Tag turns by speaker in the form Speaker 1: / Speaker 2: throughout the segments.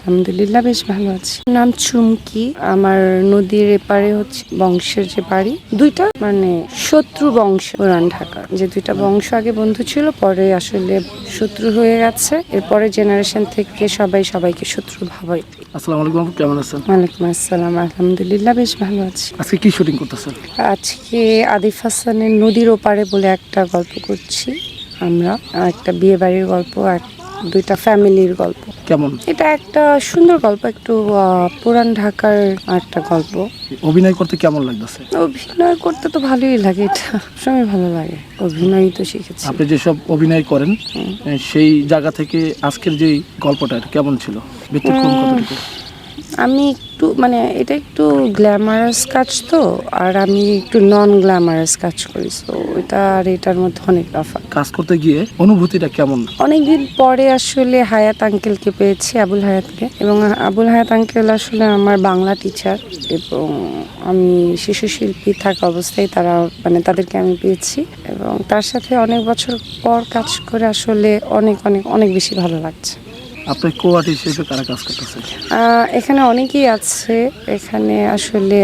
Speaker 1: আলহামদুলিল্লাহ বেশ ভালো আছি। নাম চুমকি। আমার নদীর এপারে হচ্ছে বংশের যে বাড়ি দুইটা মানে শত্রু বংশ পুরান ঢাকা। যে দুইটা বংশ আগে বন্ধু ছিল পরে আসলে শত্রু হয়ে গেছে। এরপরে জেনারেশন থেকে সবাই সবাইকে শত্রু ভাবাই।
Speaker 2: আসসালামু আলাইকুম কেমন আছেন?
Speaker 1: ওয়ালাইকুম আসসালাম আলহামদুলিল্লাহ বেশ ভালো আছি।
Speaker 2: আজকে কি শুটিং করতেছেন?
Speaker 1: আজকে আদিফ হাসানের নদীর ওপারে বলে একটা গল্প করছি আমরা। একটা বিয়ে বাড়ির গল্প এক দুইটা ফ্যামিলির গল্প।
Speaker 2: কেমন?
Speaker 1: এটা একটা সুন্দর গল্প একটু পুরান ঢাকার একটা গল্প।
Speaker 2: অভিনয় করতে কেমন লাগতেছে?
Speaker 1: অভিনয় করতে তো ভালোই লাগে এটা সবসময় ভালো লাগে। অভিনয় তো শিখেছি।
Speaker 2: আপনি যেসব অভিনয় করেন সেই জায়গা থেকে আজকের যে গল্পটা কেমন ছিল? ব্যতিক্রম কতটুকু?
Speaker 1: আমি একটু মানে এটা একটু গ্ল্যামারাস কাজ তো আর আমি একটু নন গ্ল্যামারাস কাজ করি তো এটা আর এটার মধ্যে অনেক তফাৎ
Speaker 2: কাজ করতে গিয়ে অনুভূতিটা কেমন?
Speaker 1: অনেকদিন পরে আসলে হায়াত আঙ্কেলকে পেয়েছি আবুল হায়াতকে। এবং আবুল হায়াত আঙ্কেল আসলে আমার বাংলা টিচার এবং আমি শিশু শিল্পী থাকা অবস্থায় তারা মানে তাদেরকে আমি পেয়েছি। এবং তার সাথে অনেক বছর পর কাজ করে আসলে অনেক অনেক অনেক বেশি ভালো লাগছে।
Speaker 2: হিসেবে কারা কাজ
Speaker 1: এখানে অনেকেই আছে। এখানে আসলে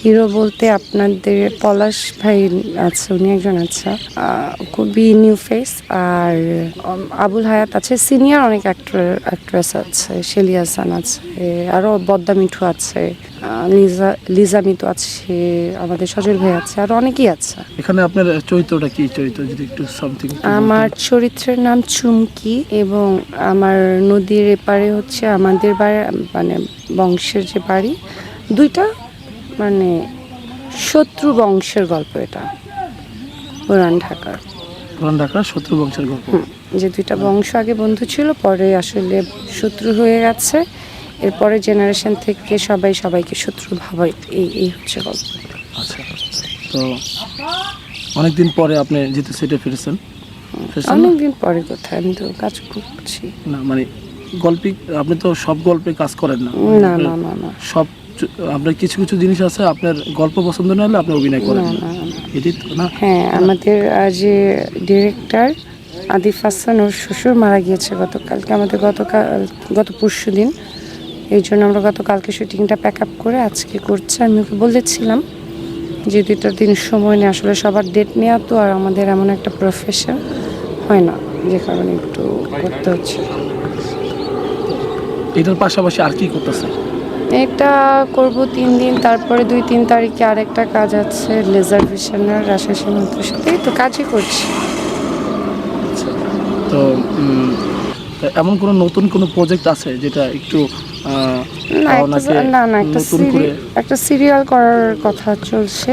Speaker 1: হিরো বলতে আপনাদের পলাশ ভাই আছে, উনি একজন আছে। খুবই নিউ ফেস আর আবুল হায়াত আছে সিনিয়র অনেক অ্যাক্টর অ্যাক্ট্রেস আছে শেলি হাসান আছে আরও বদ্দা মিঠু আছে। লিজা লিজা মিতু আছে আমাদের সজল ভাই আছে আর অনেকেই আছে।
Speaker 2: এখানে আপনার চরিত্রটা কি? চরিত্র যদি একটু সামথিং
Speaker 1: আমার চরিত্রের নাম চুমকি এবং আমার নদীর এপারে হচ্ছে আমাদের বাড়ি মানে বংশের যে বাড়ি দুইটা মানে শত্রু বংশের গল্প এটা পুরান ঢাকার।
Speaker 2: পুরান ঢাকা শত্রু বংশের গল্প।
Speaker 1: যে দুইটা বংশ আগে বন্ধু ছিল পরে আসলে শত্রু হয়ে গেছে। এরপরে জেনারেশন থেকে সবাই সবাইকে শত্রু ভাবাই এই এই হচ্ছে গল্প।
Speaker 2: আচ্ছা তো অনেকদিন পরে আপনি যেহেতু সেটে ফিরেছেন?
Speaker 1: অনেকদিন পরে কোথায় আমি তো কাজ করছি।
Speaker 2: না মানে গল্পে আপনি তো সব গল্পে কাজ করেন না।
Speaker 1: না না না না।
Speaker 2: সব আপনার কিছু কিছু জিনিস আছে আপনার গল্প পছন্দ না হলে আপনি অভিনয় করেন
Speaker 1: না।
Speaker 2: এটি তো না?
Speaker 1: হ্যাঁ আমাদের যে ডিরেক্টর আদিফ হাসান ওর শ্বশুর মারা গিয়েছে গতকালকে। আমাদের গতকাল গত পরশু দিন এই জন্য আমরা গতকালকে শুটিংটা প্যাক আপ করে আজকে করছি। আমি ওকে বলেছিলাম যে দুইটা দিন সময় নেই আসলে সবার ডেট নেওয়া তো আর আমাদের এমন একটা প্রফেশন হয় না যে কারণে একটু করতে হচ্ছে।
Speaker 2: এটার পাশাপাশি আর কি করতেছে?
Speaker 1: এটা করব তিন দিন তারপরে দুই তিন তারিখে আরেকটা কাজ আছে লেজার ভিশনের রাজশাহী সীমান্তের সাথে। তো কাজই করছি।
Speaker 2: তো এমন কোনো নতুন কোনো প্রজেক্ট আছে যেটা একটু
Speaker 1: না না একটা
Speaker 2: সিরিয়াল
Speaker 1: একটা সিরিয়াল করার কথা চলছে।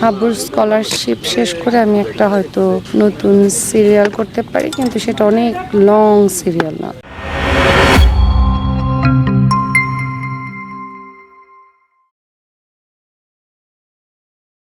Speaker 1: হাবুর স্কলারশিপ শেষ করে আমি একটা হয়তো নতুন সিরিয়াল করতে পারি কিন্তু সেটা অনেক লং সিরিয়াল না।